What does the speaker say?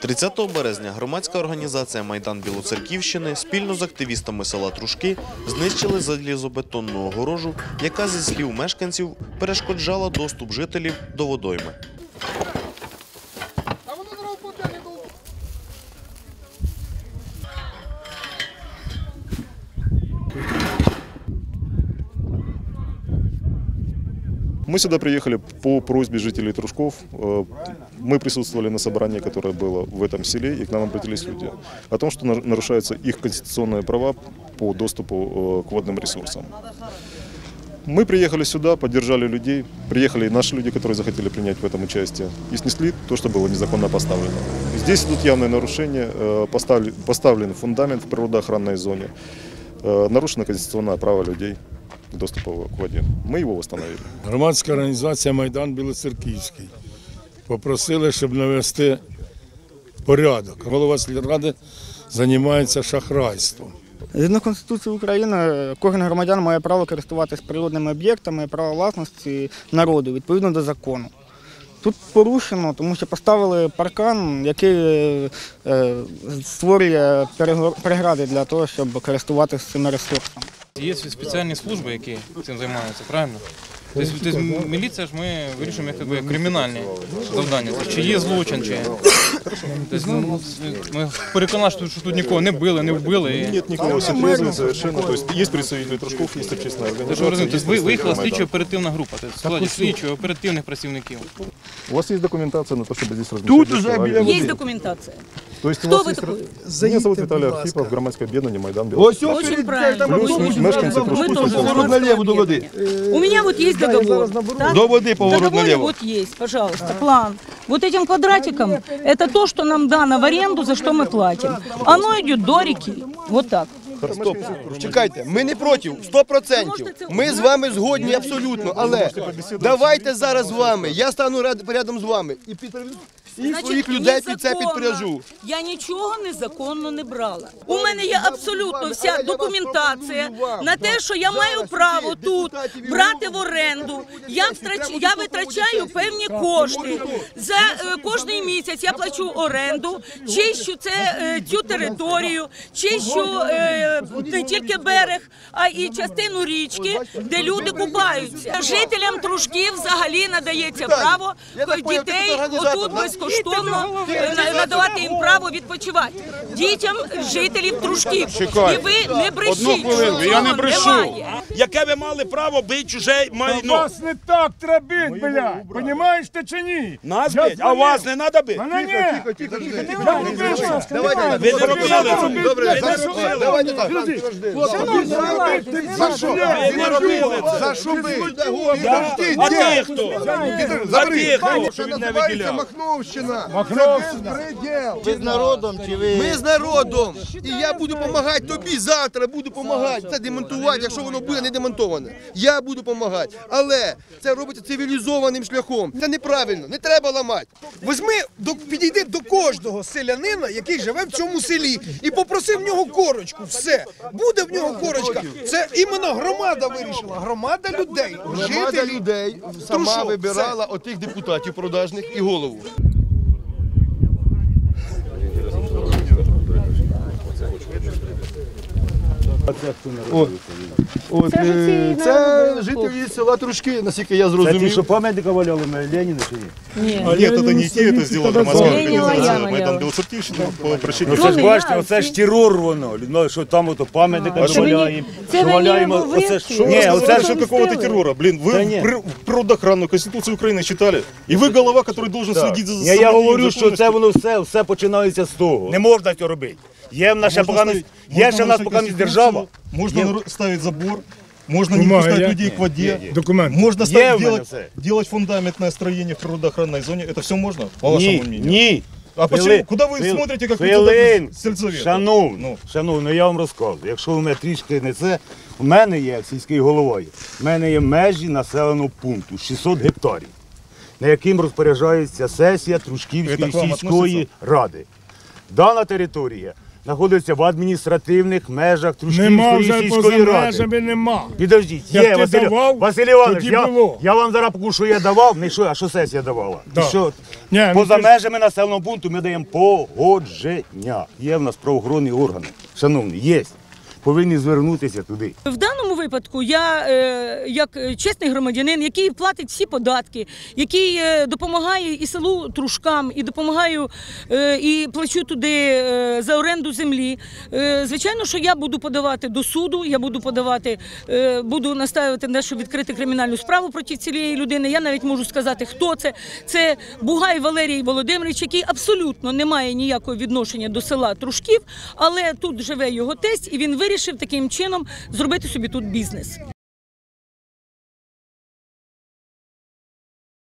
30 березня громадська організація Майдан Білоцерківщини спільно з активістами села Трушки знищили залізобетонну огорожу, яка зі слів мешканців перешкоджала доступ жителів до водойми. Мы сюда приехали по просьбе жителей Трушков. Э, Мы присутствовали на собрании, которое было в этом селе, и к нам обратились люди о том, что нар- нарушаются их конституционные права по доступу э, к водным ресурсам. Мы приехали сюда, поддержали людей, приехали и наши люди, которые захотели принять в этом участие, и снесли то, что было незаконно поставлено. Здесь идут явные нарушения, э, поставлен, фундамент в природоохранной зоне, нарушено конституционное право людей к доступу к воде. Мы его восстановили. Громадська організація Майдан Білоцерківський. Попросили, щоб навести порядок. Голова сільради займається шахрайством. Згідно Конституції України, кожен громадян має право користуватися природними об'єктами, право власності народу відповідно до закону. Тут порушено, тому що поставили паркан, який е, створює перегор- перегради для того, щоб користуватися цими ресурсами. Є спеціальні служби, які цим займаються, правильно? Тобто, тобто міліція ж ми вирішуємо як кримінальні завдання. Чи є злочин, чи тобто, ну, ми переконані, що тут- що тут нікого не били, не вбили. І... Нет никакого все трезвый совершенно. То есть есть представители Трушков, есть общественная Те, що ви организация. розумієте, есть тобто, ви- виїхала представители слідчо оперативна група, тобто, в складі слідчого оперативних працівників. Майдана. У вас есть документация на то, чтобы здесь размещать Тут уже Есть документация. То есть у Кто вас вы есть... такой? Меня зовут Виталий Архипов, громадское объединение Майдан Очень Беларусь. правильно. Плюс мешканцы Мы Трушков. тоже Трушков. громадское объединение. У меня вот есть договор. Так? До воды В поворот договоре налево. вот есть, пожалуйста, план. Вот этим квадратиком это то, что нам дано в аренду, за что мы платим. Оно идет до реки. Вот так. Стоп, чекайте, ми не проти, 100%. Ми з вами згодні абсолютно, але давайте зараз з вами, я стану ряд- рядом з вами і підтримую всіх своїх людей під це підпряжу. Я нічого незаконно не брала. У мене є абсолютно вся документація на те, що я маю право тут брати в оренду. Я втрач... я витрачаю певні кошти. За е, кожний місяць я плачу оренду, чищу це е, цю територію, чищу е, не тільки берег, а і частину річки, де люди купаються. Жителям трушків взагалі надається право дітей отут безкоштовно е, надавати їм право відпочивати. Дітям жителів трушків. І ви не брешіть, що цього немає. Яке ви мали право бити чуже майно? Вас не так треба бити, блядь. Понімаєш ти чи ні? Нас бить, а вас не треба бити? Мене ні. Тихо, тихо, тихо. Давайте. Ви не робили це. Добре, Ви не робили. давайте так. За що? Ви не робили це. За що ви? А ти хто? А ти хто? Що не виділяв? Махновщина. Махновщина. Ви з народом чи ви? Ми з народом. І я буду допомагати тобі завтра, буду допомагати. Це демонтувати, якщо воно буде не демонтоване. Я буду допомагати. Але це робиться цивілізованим шляхом. Це неправильно, не треба ламати. Візьми, до, підійди до кожного селянина, який живе в цьому селі, і попроси в нього корочку. Все. Буде в нього корочка. Це іменно громада вирішила. Громада людей. Громада жителі. людей сама Трушок. вибирала отих депутатів продажних і голову. От, е, це жителі села Трушки, наскільки я зрозумів. пам'ятника валяли на Леніна чи ні? А нет, это не те, это сделала громадская Ленина организация Яна Майдан Яна. Белоцерківщини по обращению. Ну це ж бачите, оце ж терор воно. Ну, що там ото пам'ятника валяємо, що валяємо, оце ж... Что Ні, вы оце сказали, ж... что какого-то террора? Блин, вы Да нет. пр- природоохранную Конституцию Украины читали? И вы голова, который должен следить за Ні, я соблюдением говорю, що це законности. воно все, все починається з того. Не можна цього робити. Є в нас ще поки ставить- є ще в нас поки держава. Можно Є- ставить забор, можно не Бумага пускать є? людей к воде, Документ. можно Є ставить, в мене делать, все. делать фундаментное строение в природоохранной зоне. Это все можно, по вашему Ні, мнению? ні. А почему? Куда вы хвил- смотрите, как хвилин. председатель сельсовета? Шановний, Ну. шановний, я вам розказую. Якщо у мене трішки не це, у мене є як сільський головою, у мене є межі населеного пункту 600 гектарів, на яким розпоряджається сесія Це Трушківської к вам сільської ради. Дана територія знаходиться в адміністративних межах Нема Трушківської вже поза сільської ради. межами нема. Підождіть, Як є ти Василь, давав, Василь Іванович, тоді я, було. я вам зараз покажу, що я давав, не що, а що сесія давала. Да. Що, Ні, ну поза ти ж- межами населеного пункту ми даємо погодження. Є в нас правоохоронні органи. Шановні, є. Повинні звернутися туди. В даному випадку я, е, як чесний громадянин, який платить всі податки, який е, допомагає і селу Трушкам, і допомагаю е, і плачу туди за оренду землі. Звичайно, що я буду подавати до суду, я буду подавати, буду настаювати на щоб відкрити кримінальну справу проти цієї людини. Я навіть можу сказати, хто це. Це Бугай Валерій Володимирович, який абсолютно не має ніякого відношення до села Трушків, але тут живе його тесть, і він вирішив таким чином зробити собі тут бізнес.